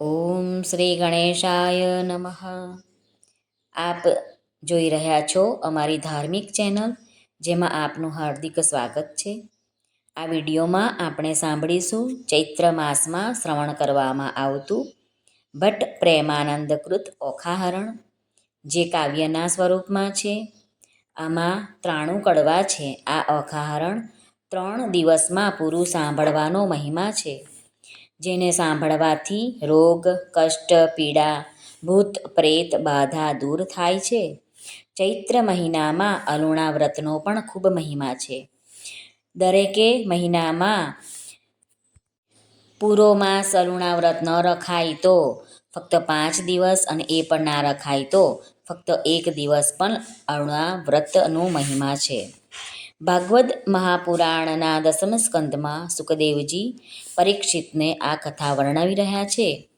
ઓમ શ્રી ગણેશાય નમઃ. આપ જોઈ રહ્યા છો અમારી ધાર્મિક ચેનલ, જેમાં આપનું હાર્દિક સ્વાગત છે. આ વિડીયોમાં આપણે સાંભળીશું ચૈત્ર માસમાં શ્રવણ કરવામાં આવતું ભટ્ટ પ્રેમાનંદકૃત ઓખાહરણ, જે કાવ્યના સ્વરૂપમાં છે. આમાં ત્રાણું કડવા છે. આ ઓખાહરણ ત્રણ દિવસમાં પૂરું સાંભળવાનો મહિમા છે. જેને સાંભળવાથી રોગ, કષ્ટ, પીડા, ભૂત, પ્રેત, બાધા દૂર થાય છે. ચૈત્ર મહિનામાં અલુણા વ્રતનો પણ ખૂબ મહિમા છે. દરેકે મહિનામાં પૂરો માસ વ્રત ન રખાય તો ફક્ત પાંચ દિવસ અને એ પણ ના રખાય તો ફક્ત એક દિવસ પણ અરુણા વ્રતનો મહિમા છે. ભાગવદ મહાપુરાણના દસમ સ્કંદમાં સુખદેવજી પરીક્ષિતને આ કથા વર્ણવી રહ્યા છે.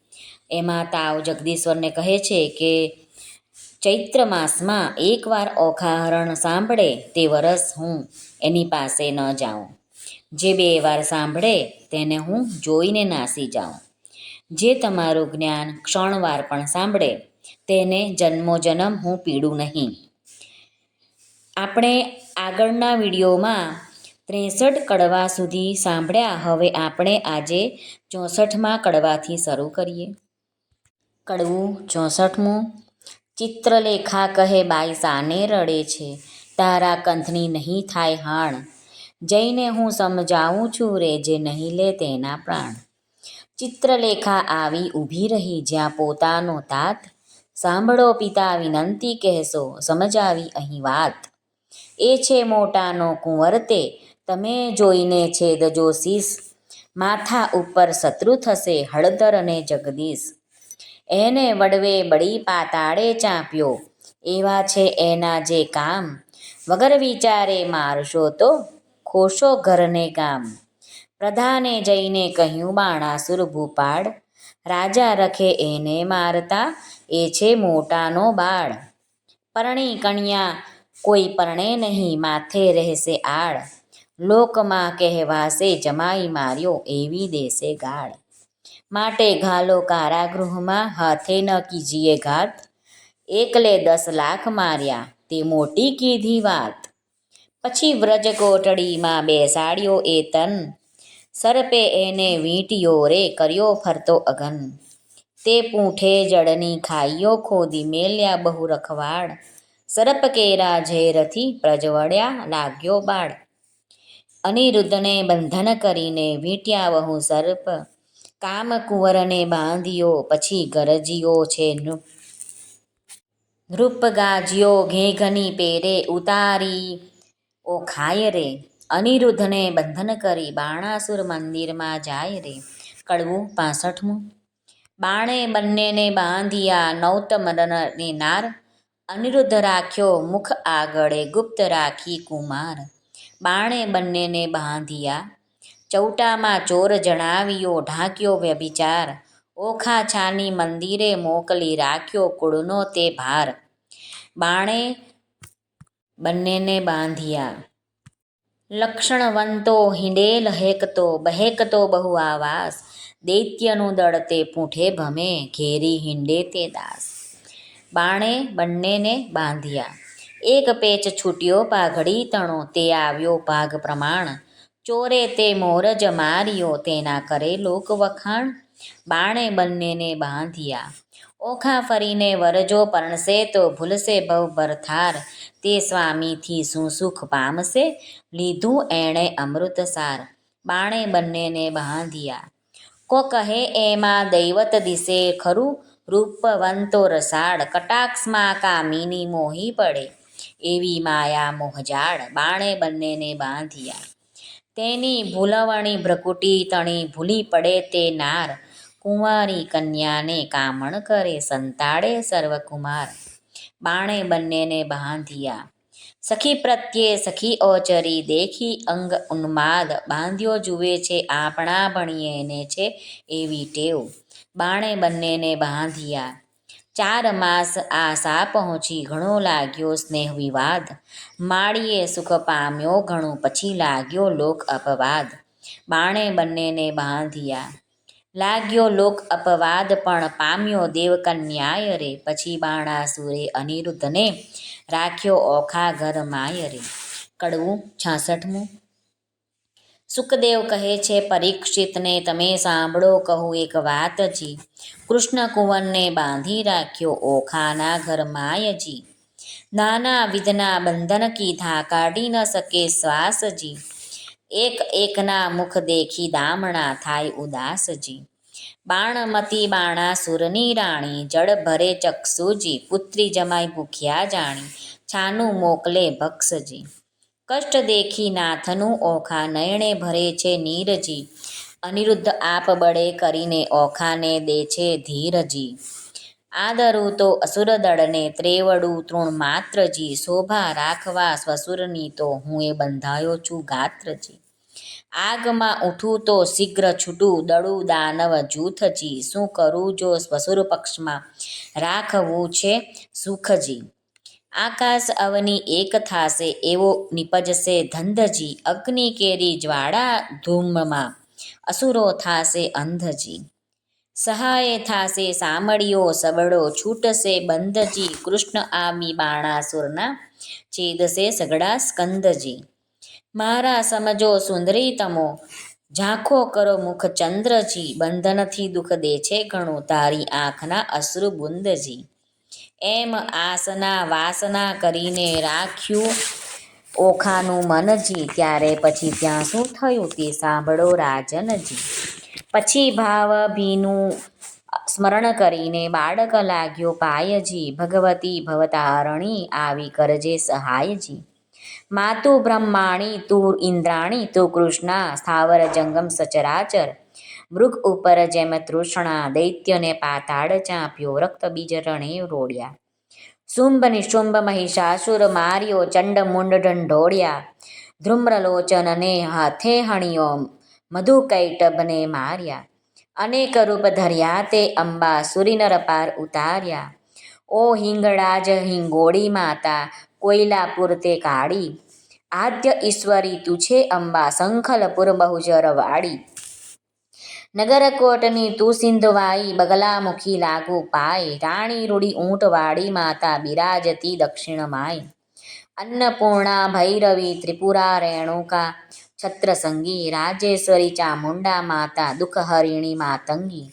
એમાં તાવ જગદીશ્વરને કહે છે કે, ચૈત્ર માસમાં એકવાર ઓખાહરણ સાંભળે તે વરસ હું એની પાસે ન જાઉં. જે બે વાર સાંભળે તેને હું જોઈને નાસી જાઉં. જે તમારું જ્ઞાન ક્ષણવાર પણ સાંભળે, તેને જન્મોજન્મ હું પીડું નહીં. આપણે આગળના વિડીયોમાં ત્રેસઠ કડવા સુધી સાંભળ્યા. હવે આપણે આજે ચોસઠમાં કડવાથી શરૂ કરીએ. કડવું ચોસઠમું. ચિત્રલેખા કહે, બાઈ સાને રડે છે. તારા કંથની નહીં થાય હાણ. જઈને હું સમજાવું છું રે જે નહીં લે તેના પ્રાણ. ચિત્રલેખા આવી ઊભી રહી. જ્યાં પોતાનો તાત, સાંભળો પિતા વિનંતી કહેશો. સમજાવી અહીં વાત. એ છે મોટાનો કુંવર તે. તમે જોઈને છેદજો શીશ માથા ઉપર શત્રુ થશે હળદર અને જગદીશ. એને વડવે બળી પાતાળે ચાંપ્યો. એવા છે એના જે કામ. વગર વિચારે મારશો તો ખોશો ઘરને કામ. પ્રધાને જઈને કહ્યું, બાણાસુર ભૂપાળ, રાજા રખે એને મારતા. એ છે મોટાનો બાળ. પરણી કન્યા કોઈ પરણે નહીં, માથે રહેશે આળ. લોકમાં કહેવાશે, જમાઈ માર્યો એવી દેશે ગાળ. માટે ઘાલો કારાગૃહમાં હાથે ન કીજીએ ઘાત એકલે દસ લાખ માર્યા, તે મોટી કીધી વાત. પછી વ્રજ કોટડીમાં બેસાડ્યો એ તન. સર્પે એને વીંટ્યો રે, કર્યો ફરતો અગન તે પૂંઠે જડની ખાઈઓ ખોદી, મેલ્યા બહુ રખવાડ સર્પ કેરા ઝેરથી પ્રજવડ્યા લાગ્યો બાળ. અનિરુદ્ધને બંધન કરીને વીંટ્યા વહુ સર્પ. કામ કુંવરને બાંધ્યો, પછી ગરજ્યો છે નૃપ ગાજ્યો, ઘેઘની પેરે ઉતારી. ઓ ખાય રે, અનિરુદ્ધને બંધન કરી બાણાસુર મંદિરમાં જાય રે. કડવું પાસઠમું. બાણે બંનેને બાંધ્યા નૌત મદનની નાર. અનિરુદ્ધ રાખ્યો, મુખ આગળે ગુપ્ત રાખી કુમાર. બાણે બંનેને બાંધ્યા. ચૌટામાં ચોર જણાવ્યો, ઢાંક્યો વ્યભિચાર. ઓખા છાની મંદિરે મોકલી રાખ્યો કુળનો તે ભાર. બાણે બંનેને બાંધ્યા. લક્ષણવંતો, હિંડેલ હેકતો, બહેકતો બહુ આવાસ. દૈત્યનું દળ તે પૂંઠે ભમે, ઘેરી હિંડે તે દાસ. બાણે બંનેને બાંધ્યા. એક પેચ છૂટ્યો પાઘડી તણો, તે આવ્યો ભાગ પ્રમાણ. ચોરે તે મોરજ માર્યો, તેના કરે લોક વખાણ. બાણે બંનેને બાંધ્યા. ઓખા ફરીને વરજો પરણશે તો ભૂલશે ભવ ભરથાર. તે સ્વામીથી શું સુખ પામશે? લીધું એણે અમૃતસાર બાણે બંનેને બાંધ્યા. કો કહે, એમાં દૈવત દિશે ખરું? રૂપવંતો રસાળ કટાક્ષમાં કામિની મોહી પડે. એવી માયા મોહજાળ બાણે બંનેને બાંધ્યા. તેની ભૂલવણી ભ્રકુટી તણી ભૂલી પડે તે નાર. કુંવારી કન્યાને કામણ કરે સંતાડે સર્વકુમાર. બાણે બંનેને બાંધ્યા. સખી પ્રત્યે સખી ઓચરી દેખી અંગ ઉન્માદ બાંધ્યો જુએ છે, આપણા ભણીએને છે એવી ટેવ. બાણે બંનેને બાંધ્યા. ચાર માસ આશા પહોંચી ઘણો લાગ્યો સ્નેહ વિવાદ માળીએ સુખ પામ્યો, ઘણું પછી લાગ્યો લોક અપવાદ. બાણે બંનેને બાંધ્યા. લાગ્યો લોક અપવાદ પણ પામ્યો દેવકન્યાય રે, પછી બાણાસુરે અનિરુદ્ધને રાખ્યો ઓખા ઘર માય રે કડવું છાસઠમું સુખદેવ કહે છે, પરીક્ષિતને તમે સાંભળો કહું એક વાતજી કૃષ્ણ કુંવરને બાંધી રાખ્યો ઓખાના ઘરમાયજી નાના વિધના બંધન કીધા કાઢી ન શકે શ્વાસજી એક એકના મુખ દેખી દામણા થાય ઉદાસજી બાણમતી બાણાસુરની રાણી, જળ ભરે ચક્ષુજી, પુત્રી જમાઈ ભૂખ્યા જાણી. છાનું મોકલે ભક્ષજી. કષ્ટ દેખી નાથનું ઓખા નયણે ભરે છે નીરજી. અનિરુદ્ધ આપ બળે કરીને ઓખાને દે છે ધીરજી. આદરું તો અસુર દળને ત્રેવડું તૃણ માત્રજી. શોભા રાખવા સ્વસુરની તો હું એ બંધાયો છું ગાત્રજી. આગમાં ઉઠું તો શીઘ્ર છૂટું દળું દાનવ જૂથજી. શું કરું જો સ્વસુર પક્ષમાં? રાખવું છે સુખજી. આકાશ અવની એક થાશે એવો નિપજશે ધંધજી, અગ્નિ કેરી જ્વાળા ધૂમમાં અસુરો થાશે અંધજી. સહાય થાશે સામળિયો સબળો છૂટશે બંધજી. કૃષ્ણ આમી બાણાસુરના છેદશે સગડા સ્કંદજી મારા સમજો સુંદરી તમો, ઝાંખો કરો મુખ ચંદ્રજી. બંધનથી દુઃખ દે છે ઘણું, તારી આંખના અશ્રુ બુંદજી. એમ આસના વાસના કરીને રાખ્યું. ઓખાનું મનજી ત્યારે પછી ત્યાં શું થયું તે સાંભળો રાજનજી. પછી ભાવ ભીનું સ્મરણ કરીને બાળક લાગ્યો પાયજી. ભગવતી ભવતારણી આવી કરજે સહાયજી. માતુ બ્રહ્માણી તું ઇન્દ્રાણી તું કૃષ્ણા, સ્થાવર જંગમ સચરાચર. મૃગ ઉપર જેમ તૃષ્ણા દૈત્યને પાતાળ ચાંપ્યો, રક્ત બીજ રણે રોડ્યા. શુંભ નિશુંભ મહિષાસુર માર્યો, ચંડ મુંડ ઢંઢોળ્યા. ધ્રુમ્રલોચનને હાથે હણિયો મધુકૈટભને માર્યા. અનેક રૂપ ધર્યા તે અંબા સુરીનર પાર ઉતાર્યા. ઓ હિંગળાજ હિંગોળી માતા, કોયલાપુર પૂરતે કાળી. આદ્ય ઈશ્વરી તું છે અંબા, સંખલપુર બહુજર વાળી. નગરકોટની તું સિંધવાઈ બગલામુખી લાગુ પાય રાણી રૂડી ઊંટવાળી માતા બિરાજતી દક્ષિણ માય અન્નપૂર્ણા, ભૈરવી, ત્રિપુરા, રેણુકા, છત્રસંગી, રાજેશ્વરી, ચામુંડા માતા, દુઃખહરિણી માતંગી.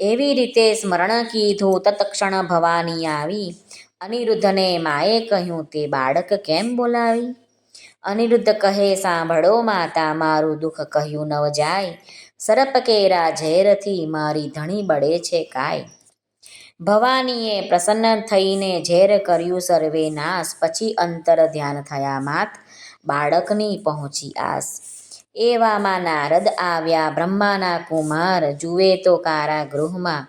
એવી રીતે સ્મરણ કીધું તત્ક્ષણ ભવાની આવી, અનિરુદ્ધને માએ કહ્યું, તે બાળક કેમ બોલાવી? અનિરુદ્ધ કહે, સાંભળો માતા, મારું દુઃખ કહ્યું ન જાય. સરપ કેરા ઝેરથી મારી ધણી બળે છે કાય ભવાનીએ પ્રસન્ન થઈને ઝેર કર્યું સર્વે નાશ. પછી અંતર ધ્યાન થયા માત, બાળકની પહોંચી આસ. એવામાં નારદ આવ્યા, બ્રહ્માના કુમાર, જુએ તો કારાગૃહમાં.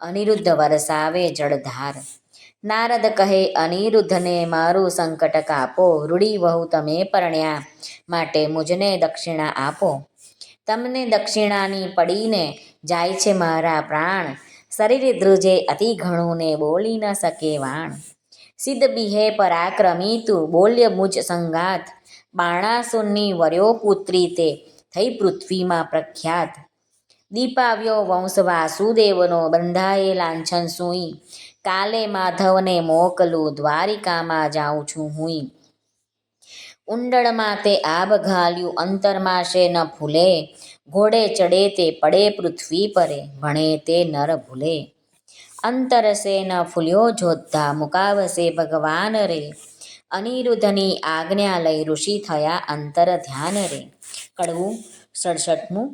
અનિરુદ્ધ વરસાવે જળધાર. નારદ કહે, અનિરુદ્ધને મારું સંકટ કાપો, રૂડી વહુ તમે પરણ્યા માટે મુજને દક્ષિણા આપો. તમને દક્ષિણાની પડીને જાય છે મારા પ્રાણ. શરીર ધ્રુજે અતિ ઘણું ને બોલી ન શકે વાણ. સિદ્ધ બિહે પરાક્રમી તું, બોલ્ય મુજ સંગાત. બાણાસુરની વર્યો પુત્રી તે થઈ પૃથ્વીમાં પ્રખ્યાત. દીપાવ્યો વંશ વાસુદેવનો બંધાએ લાંછન સુઈ. કાલે માધવને મોકલું, દ્વારિકામાં જાઉં છું હું ઉંડળમાં તે આબ ઘાલ્યું, અંતરમાં ન ભૂલે ઘોડે ચડે તે પડે પૃથ્વી પરે, ભણે તે નર ભૂલે. અંતરસે ન ફૂલ્યો જોધા મુકાવશે ભગવાન રે. અનિરુદ્ધની આજ્ઞા લઈ ઋષિ થયા અંતર ધ્યાન રે. કડવું, સડસઠમું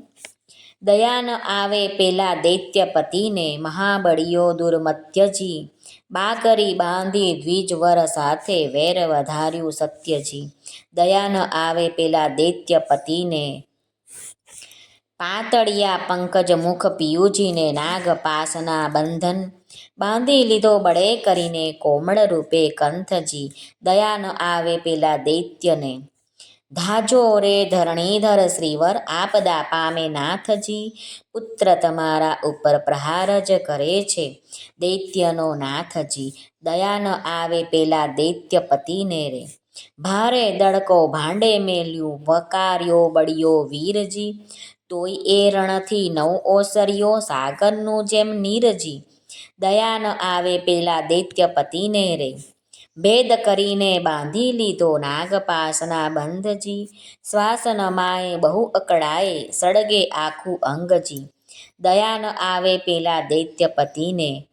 દયા ન આવે પેલા દૈત્યપતિને મહાબળીઓ દુર્મત્યજી. બાકરી બાંધી દ્વિજવર સાથે વેર વધાર્યું સત્યજી. દયા ન આવે પેલા દૈત્યપતિને પાતળિયા પંકજ મુખ પિયુજીને નાગપાસના બંધન. બાંધી લીધો બળે કરીને કોમળ રૂપે કંથજી. દયા ન આવે પેલા દૈત્યને ધાજો રે ધરણીધર શ્રીવર આપદા પામે નાથજી. પુત્ર તમારા ઉપર પ્રહાર જ કરે છે. દૈત્યનો નાથજી, દયા ન આવે પેલા દૈત્યપતિને રે. ભારે દડકો ભાંડે મેલ્યું, વકાર્યો બળિયો વીરજી. તોય એ રણથી નવ ઓસર્યો સાગરનું જેમ નીરજી. દયા ન આવે પેલા દૈત્યપતિને રે. ભેદ કરીને બાંધી લીધો નાગપાસના બંધજી. શ્વાસ બહુ અકળાએ સળગે આખું અંગજી. દયા ન આવે પેલા દૈત્યપતિને.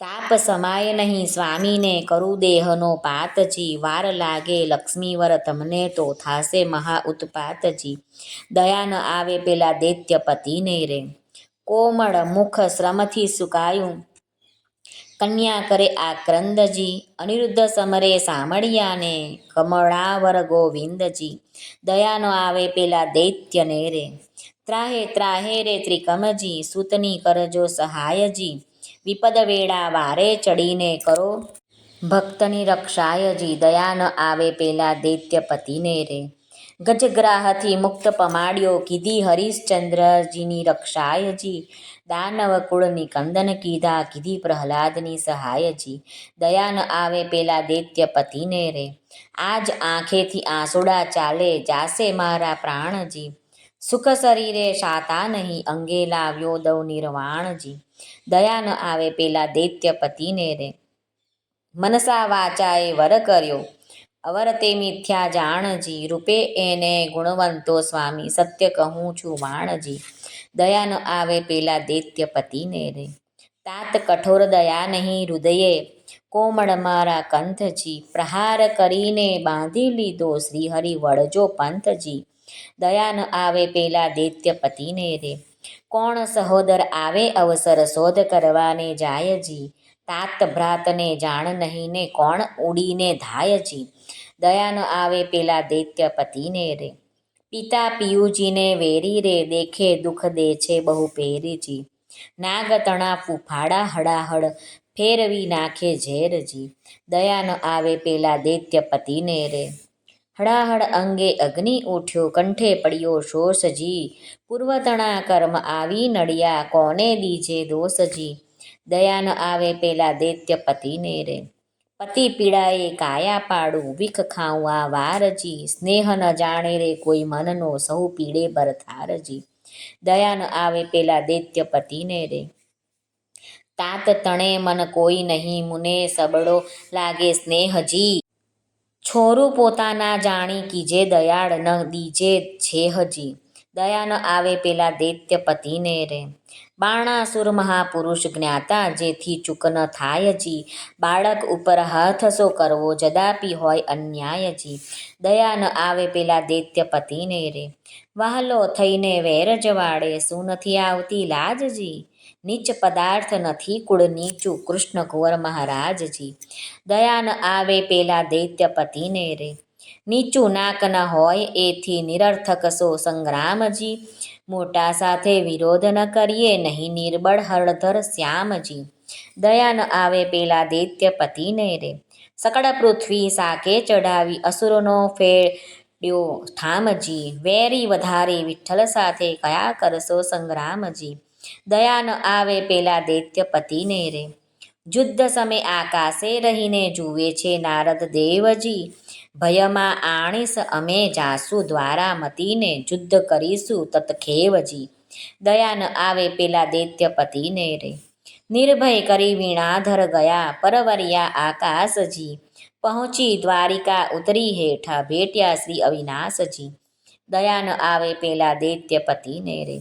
તાપ સમાય નહીં સ્વામીને કરું દેહનો પાતજી. વાર લાગે લક્ષ્મીવર તમને તો થાશે મહા ઉત્પાતજી. દયા ન આવે પેલા દૈત્યપતિને રે. કોમળ મુખ શ્રમથી સુકાયું. કન્યા કરે આ ક્રંદજી. અનિરુદ્ધ સમરે સામળિયાને કમળાવર ગોવિંદજી, દયાનો આવે પેલા દૈત્યને રે. ત્રાહે ત્રાહે રે ત્રિકમજી, સૂતની કરજો સહાયજી. વિપદ વેળા વારે ચડીને કરો. ભક્તની રક્ષાયજી, દયા ન આવે પેલા દૈત્યપતિને રે. ગજગ્રાહથી મુક્ત પમાડ્યો કીધી હરિશ્ચંદ્રજીની રક્ષાયજી. દાનવ કુળની કંદન કીધા કીધી પ્રહલાદની સહાયજી. દયા ન આવે પેલા દૈત્ય પતિને રે. આજ આંખેથી આંસુડા ચાલે જાશે મારા પ્રાણજી. સુખ શરીરે શાતા નહીં અંગે લાવ્યો દવ નિર્વાણજી. દયા ન આવે પેલા દૈત્ય પતિને રે. મનસા વાચાએ વર કર્યો. અવર તે મિથ્યા જાણજી, રૂપે એને ગુણવંતો સ્વામી, સત્ય કહું છું વાણજી. દયા ન આવે પેલા દૈત્ય પતિને રે. તાત કઠોર દયા નહીં હૃદયે. કોમળ મારા કંથજી પ્રહાર કરીને બાંધી લીધો શ્રીહરિ વળજો પંથજી. દયા ન આવે પેલા દૈત્ય પતિને રે. કોણ સહોદર આવે અવસર શોધ કરવાને જાયજી. તાત ભ્રાતને જાણ નહીં ને કોણ ઉડીને ધાયજી દયા ન આવે પેલા દૈત્ય પતિને રે. પિતા પિયુજીને વેરી રે, દેખે દુઃખ દે છે બહુ પેરીજી નાગતણા ફૂફાડા હડાહડ, ફેરવી નાખે ઝેરજી દયા ન આવે પેલા દૈત્ય પતિને રે. હડાહડ અંગે અગ્નિ ઉઠ્યો, કંઠે પડ્યો શોષજી. પૂર્વતણા કર્મ આવી નડિયા, કોને દીજે દોષજી? દયા ન આવે પેલા દૈત્યપતિને રે. પતિ પીડાએ કાયા પાડું વિખ ખાઉં આ વારજી સ્નેહ ન જાણે રે કોઈ મનનો, સૌ પીડે બરથારજી દયા આવે પેલા દૈત્યપતિને રે. તાત તણે મન કોઈ નહીં, મુને સબડો લાગે સ્નેહજી છોરું પોતાના જાણી કીજે દયાળ ન દીજે છે હજી દયા આવે પેલા દૈત્ય પતિને રે. બાણાસુર મહાપુરુષ જ્ઞાતા, જેથી ચૂક ન થાયજી બાળક ઉપર હાથ સો કરવો જદાપી હોય અન્યાયજી દયા ન આવે પેલા દૈત્યપતિને રે. વહાલો થઈને વેર જવાડે, શું નથી આવતી લાજજી નીચ પદાર્થ નથી કુળ નીચું, કૃષ્ણ કુંવર મહારાજજી દયા ન આવે પેલા દૈત્યપતિને રે. નીચું નાક ન હોય એથી નિરર્થક સો સંગ્રામજી મોટા સાથે વિરોધ ન કરીએ, નહીં નિર્બળ હળધર શ્યામજી. દયા ન આવે પેલા દૈત્ય દૈત્યપતિને રે. સકળ પૃથ્વી સાકે ચડાવી અસુરનો ફેડ્યો ઠામજી વેરી વધારે વિઠ્ઠલ સાથે કયા કરશો સંગ્રામજી? દયા ન આવે પેલા દૈત્ય દૈત્યપતિને રે. યુદ્ધ સમય આકાશે રહીને જુએ છે નારદ દેવજી. ભયમાં આણીશ અમે જાસુ દ્વારા મતીને યુદ્ધ કરીશું તતખેવજી. દયા ન આવે પેલા દૈત્યપતિને રે. નિર્ભય કરી વીણાધર ગયા પરવરિયા આકાશજી. પહોંચી દ્વારિકા ઉતરી હેઠા ભેટ્યા શ્રી અવિનાશજી. દયા ન આવે પેલા દૈત્યપતિને રે.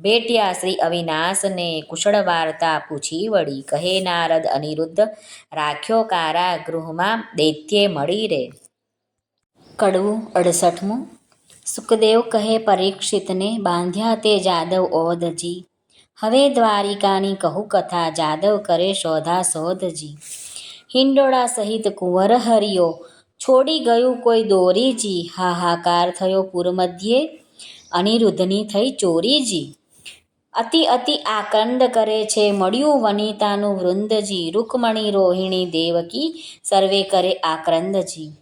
ભેટ્યા શ્રી અવિનાશને કુશળ વાર્તા પૂછી વળી કહે નારદ અનિરુદ્ધ, રાખ્યો કારા ગૃહમાં દૈત્યે મળી રે. કડવું અડસઠમું. સુખદેવ કહે પરીક્ષિતને, બાંધ્યા તે જાદવ ઓધજી. હવે દ્વારિકાની કહું કથા જાદવ કરે શોધા શોધજી. હિંડોળા સહિત કુંવર હરિયો, છોડી ગયું કોઈ દોરીજી. હાહાકાર થયો પૂર મધ્યે, અનિરુદ્ધની થઈ ચોરીજી. અતિ અતિ આકંદ કરે છે મળ્યું વનિતાનું વૃંદજી. રૂકમણી રોહિણી દેવકી, સર્વે કરે આક્રંદજી.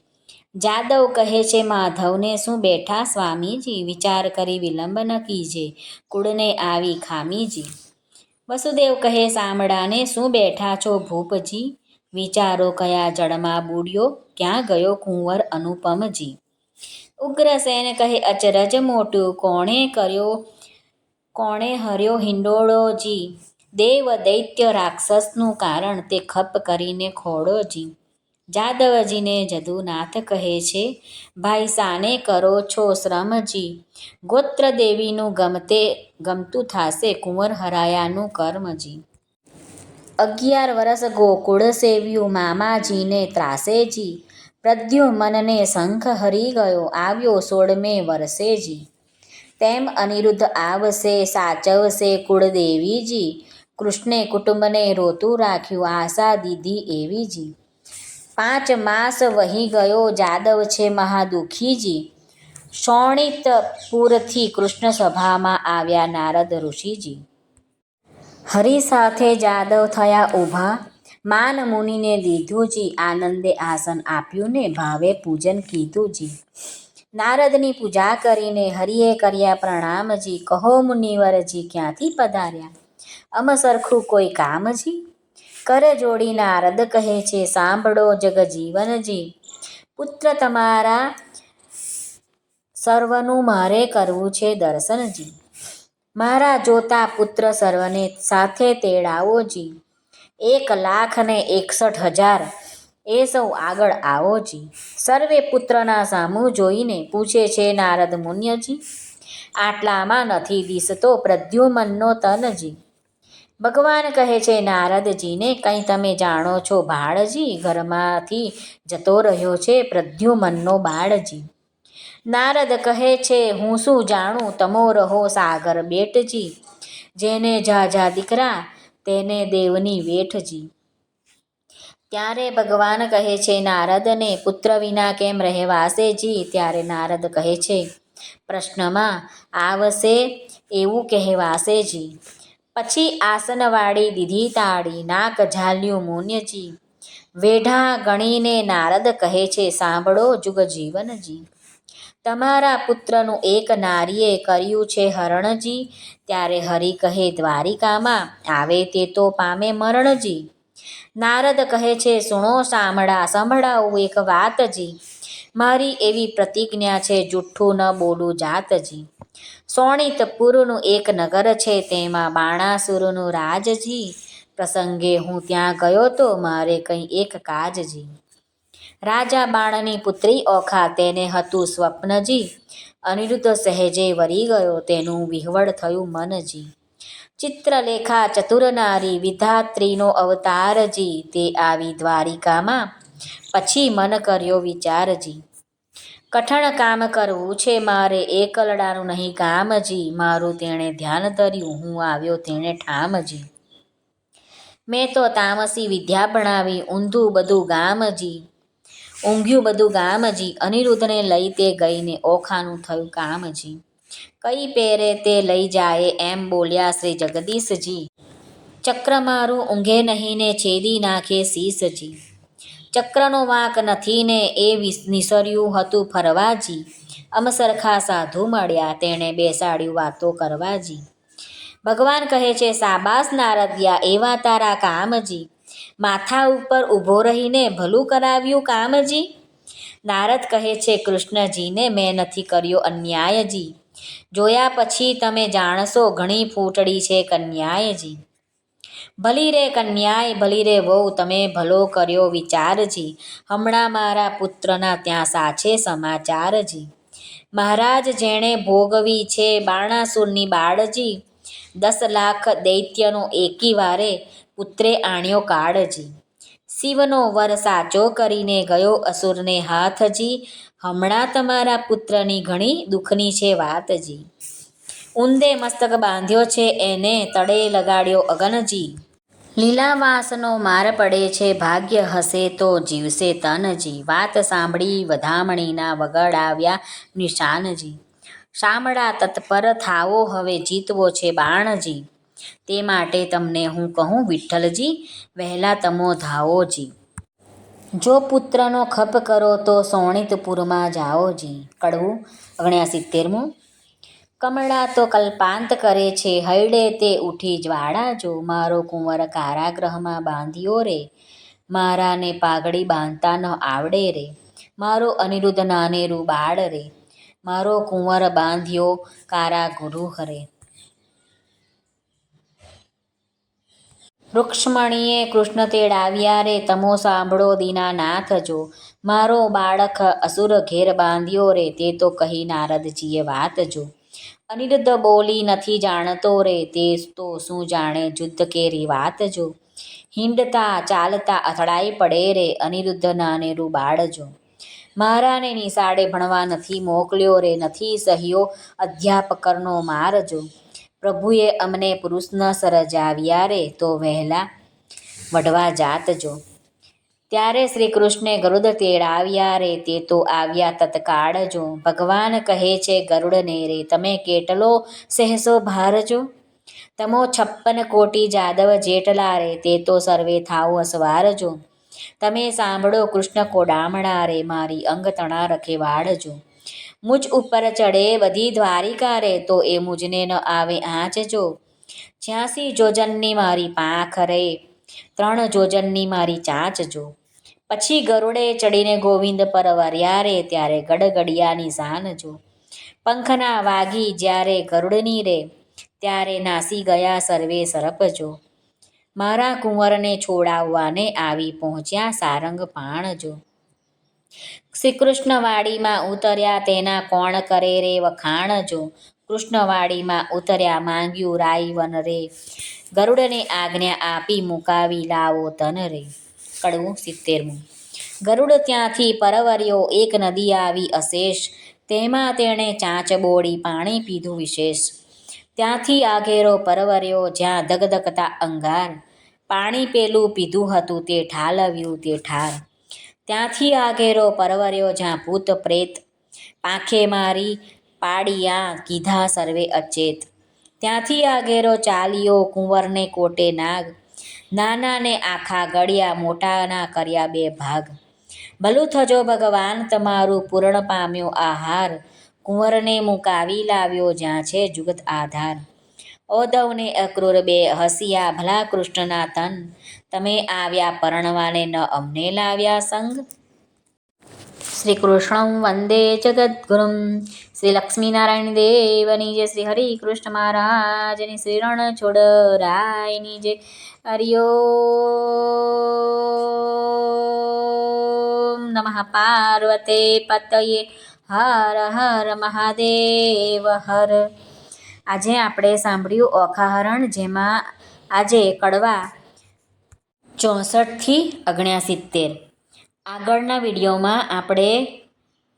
જાદવ કહે છે, માધવને શું બેઠા સ્વામીજી? વિચાર કરી વિલંબ ન કીજે. કુળને આવી ખામીજી. વસુદેવ કહે સામડાને શું બેઠા છો ભૂપજી? વિચારો કયા જળમાં બુડ્યો? ક્યાં ગયો કુંવર અનુપમજી? ઉગ્રસેન કહે, અચરજ મોટું કોણે કર્યો? કોણે હર્યો હિંડોળોજી? દેવ દૈત્ય રાક્ષસનું કારણ તે ખપ કરીને ખોડોજી જાદવજીને જદુનાથ કહે છે, ભાઈ સાને કરો છો શ્રમજી. ગોત્ર દેવીનું ગમતે ગમતું થાશે કુંવર હરાયાનું કર્મજી. અગિયાર વર્ષ ગોકુળ સેવ્યું મામાજીને ત્રાસેજી. પ્રદ્યુમનને શંખ હરી ગયો, આવ્યો સોળમે વર્ષેજી તેમ અનિરુદ્ધ આવશે, સાચવશે કુળદેવીજી. કૃષ્ણે કુટુંબને રોતું રાખ્યું આશા દીધી એવીજી. પાંચ માસ વહી ગયો જાદવ છે મહાદુખીજી. શોણિતપુરથી કૃષ્ણ સભામાં આવ્યા નારદ ઋષિજી. હરિ સાથે જાદવ થયા ઊભા. માન મુનિને દીધુંજી આનંદે આસન આપ્યું ને ભાવે પૂજન કીધું જી. નારદની પૂજા કરીને હરિએ કર્યા પ્રણામજી કહો મુનિવરજી, ક્યાંથી પધાર્યા? અમ સરખું કોઈ કામજી કર જોડી નારદ કહે છે, સાંભળો જગજીવનજી પુત્ર તમારા સર્વનું મારે કરવું છે દર્શનજી મારા જોતા પુત્ર સર્વને સાથે તેડાવોજી એક લાખ ને એકસઠ હજાર, એ સૌ આગળ આવોજી સર્વે પુત્રના સામું જોઈને પૂછે છે, નારદ મુન્યજી આટલામાં નથી દિસતો પ્રદ્યુમનનો તનજી ભગવાન કહે છે, નારદજીને કંઈ તમે જાણો છો, બાળજી? ઘરમાંથી જતો રહ્યો છે પ્રદ્યુમનનો બાળજી. નારદ કહે છે, હું શું જાણું? તમો રહો સાગર બેટજી, જેને ઝાઝા દીકરા, તેને દેવની વેઠજી. ત્યારે ભગવાન કહે છે, નારદને પુત્ર વિના કેમ રહેવાશે જી? ત્યારે નારદ કહે છે, પ્રશ્નમાં આવશે એવું કહેવાશે જી. પછી આસનવાળી દીધી તાળી નાક ઝાલ્યું મુન્યજી વેઢા ગણીને નારદ કહે છે, સાંભળો જુગ જીવનજી તમારા પુત્રનું એક નારીએ કર્યું છે હરણજી. ત્યારે હરિ કહે, દ્વારિકામાં આવે તે તો પામે મરણજી. નારદ કહે છે, સુણો સાંભળા, સંભળાવું એક વાતજી. મારી એવી પ્રતિજ્ઞા છે, જુઠ્ઠું ન બોલું જાતજી. સોણિતપુરનું એક નગર છે, તેમાં બાણાસુરનું રાજજી. પ્રસંગે હું ત્યાં ગયો તો મારે કંઈ એક કાજજી. રાજા બાણની પુત્રી ઓખા તેને હતું સ્વપ્નજી. અનિરુદ્ધ સહેજે વરી ગયો, તેનું વિહવળ થયું મનજી. ચિત્રલેખા ચતુરનારી વિધાત્રીનો અવતારજી. તે આવી દ્વારિકામાં પછી મન કર્યો વિચારજી. કઠણ કામ કરવું છે મારે એકલડાનું નહીં કામજી. મારું તેણે ધ્યાન ધર્યું, હું આવ્યો તેણે ઠામજી. મેં તો તામસી વિદ્યા ભણાવી, ઊંધું બધું ગામજી. ઊંઘ્યું બધું ગામજી, અનિરુદ્ધને લઈ તે ગઈને ઓખાનું થયું કામજી. કઈ પેરે તે લઈ જાય એમ બોલ્યા શ્રી જગદીશજી. ચક્ર મારું ઊંઘે નહીં ને છેદી નાખે શીશજી. ચક્રનો વાંક નથી ને એ નિસર્યું હતું ફરવાજી. અમસરખા સાધુ મળ્યા, તેણે બેસાડ્યું વાતો કરવાજી. ભગવાન કહે છે સાબાસ નારદિયા, એવા તારા કામજી. માથા ઉપર ઊભો રહીને ભલું કરાવ્યું કામજી? નારદ કહે છે, કૃષ્ણજીને મેં નથી કર્યો અન્યાયજી. જોયા પછી તમે જાણશો, ઘણી ફૂટડી છે કન્યાયજી. ભલી રે કન્યાય ભલી રે વહુ, તમે ભલો કર્યો વિચારજી. હમણાં મારા પુત્રના ત્યાં સાચે સમાચારજી. મહારાજ જેણે ભોગવી છે બાણાસુરની બાળજી, દસ લાખ દૈત્યનો એકી વારે પુત્રે આણ્યો કાળજી. શિવનો વર સાચો કરીને ગયો અસુરને હાથજી. હમણાં તમારા પુત્રની ઘણી દુઃખની છે વાતજી. ઊંદે મસ્તક બાંધ્યો છે, એને તળે લગાડ્યો અગનજી. લીલાવાસનો માર પડે છે, ભાગ્ય હશે તો જીવશે તનજી. વાત સાંભળી વધામણીના વગડ આવ્યા નિશાનજી. શામળા તત્પર થાવો હવે જીતવો છે બાણજી. તે માટે તમને હું કહું વિઠ્ઠલજી, વહેલા તમો ધાવોજી જો પુત્રનો ખપ કરો તો સોણિતપુરમાં જાઓજી. કડવું ઓગણ્યા સિત્તેરમું કમળા તો કલ્પાંત કરે છે, હૈડે તે ઉઠી જ્વાળા જો, મારો કુંવર કારાગ્રહમાં બાંધ્યો રે, મારાને પાઘડી બાંધતા ન આવડે રે, મારો અનિરુદ્ધ નાનેરું બાળ રે, મારો કુંવર બાંધ્યો કારા ગુરુ હરે રુક્ષ્મણીએ કૃષ્ણ તેડાવ્યા રે, તમો સાંભળો દીના નાથ જો, મારો બાળક અસુર ઘેર બાંધ્યો રે, તે તો કહી નારદજીએ વાત જો. અનિરુદ્ધ બોલી નથી જાણતો રે તે તો શું જાણે જુદ્ધ કેરી વાત જો. હિંડતા ચાલતા અથડાઈ પડે રે અનિરુદ્ધ નાનેરું બાળજો મહારાને નિશાળે ભણવા નથી મોકલ્યો રે, નથી સહ્યો અધ્યાપકરનો મારજો. પ્રભુએ અમને પુરુષ ન સરજાવ્યા રે તો વહેલા વઢવા જાતજો. ત્યારે શ્રી કૃષ્ણે ગરુડ તેડાવ્યા રે, તે તો આવ્યા તત્કાળ જો. ભગવાન કહે છે, ગરુડને રે, તમે કેટલો સહેસો ભારજો તમો છપ્પન કોટી જાદવ જેટલા રે, તે તો સર્વે થાઓ અસવારજો તમે સાંભળો કૃષ્ણ કોડામણા રે, મારી અંગ તણા રખે વાળજો મુજ ઉપર ચડે બધી દ્વારિકા રે, તો એ મુજને ન આવે આંચજો છ્યાસી જોજનની મારી પાંખ રે, ત્રણ જોજનની મારી ચાંચ જો. પછી ગરુડે ચડીને ગોવિંદ પર વર્યારે, ત્યારે ગડગડિયાની સાન જો. પંખના વાગી જ્યારે ગરુડની રે, ત્યારે નાસી ગયા સર્વે સરપજો મારા કુંવરને છોડાવવાને આવી પહોંચ્યા સારંગ પાણજો શ્રી કૃષ્ણવાડીમાં ઉતર્યા તેના કોણ કરે રે વખાણજો કૃષ્ણવાડીમાં ઉતર્યા માંગ્યું રાયવન રે. ગરુડને આજ્ઞા આપી મુકાવી લાવો તન રે. કડવું સિત્તેરમું. ગરુડ ત્યાંથી પરવર્યો, એક નદી આવી અશેષ. તેમાં તેણે ચાંચ બોળી પાણી પીધું વિશેષ. ત્યાંથી આઘેરો પરવર્યો, જ્યાં ધગધગતા અંગાર. પાણી પેલું પીધું હતું તે ઠાલવ્યું તે ઠાર. ત્યાંથી આઘેરો પરવર્યો, જ્યાં ભૂત પ્રેત. પાંખે મારી, પાડિયા કીધા સર્વે અચેત. ત્યાંથી આગેરો ચાલ્યો, કુંવરને કોટે નાગ. નાનાને આખા ગળ્યા મોટાના કર્યા બે ભાગ. ભલું થજો ભગવાન, તમારું પૂર્ણ પામ્યો આહાર. કુંવરને મુકાવી લાવ્યો જ્યાં છે જુગત આધાર. ઓદવને અક્રૂર બે હસિયા, ભલા કૃષ્ણના તન. તમે આવ્યા પરણવાને ન અમને લાવ્યા સંગ. શ્રી કૃષ્ણ વંદે જગદ્ગુરુમ શ્રી લક્ષ્મીનારાયણ દેવની જય શ્રી હરિ કૃષ્ણ મહારાજની શ્રી રણ છોડરાયની જય હરિયો નમઃ પાર્વતે પતયે હર હર મહાદેવ હર આજે આપણે સાંભળ્યું ઓખાહરણ જેમાં આજે કડવા ચોસઠથી ઓગણસિત્તેર આગળના વિડીયોમાં આપણે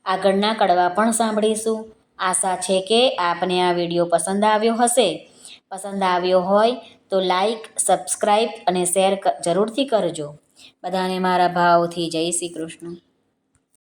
આગળના કડવા પણ સાંભળીશું. આશા છે કે આપને આ વીડિયો પસંદ આવ્યો હશે. પસંદ આવ્યો હોય તો લાઈક, સબસ્ક્રાઈબ અને શેર જરૂરથી કરજો. બધાને મારા ભાવથી જય શ્રી કૃષ્ણ.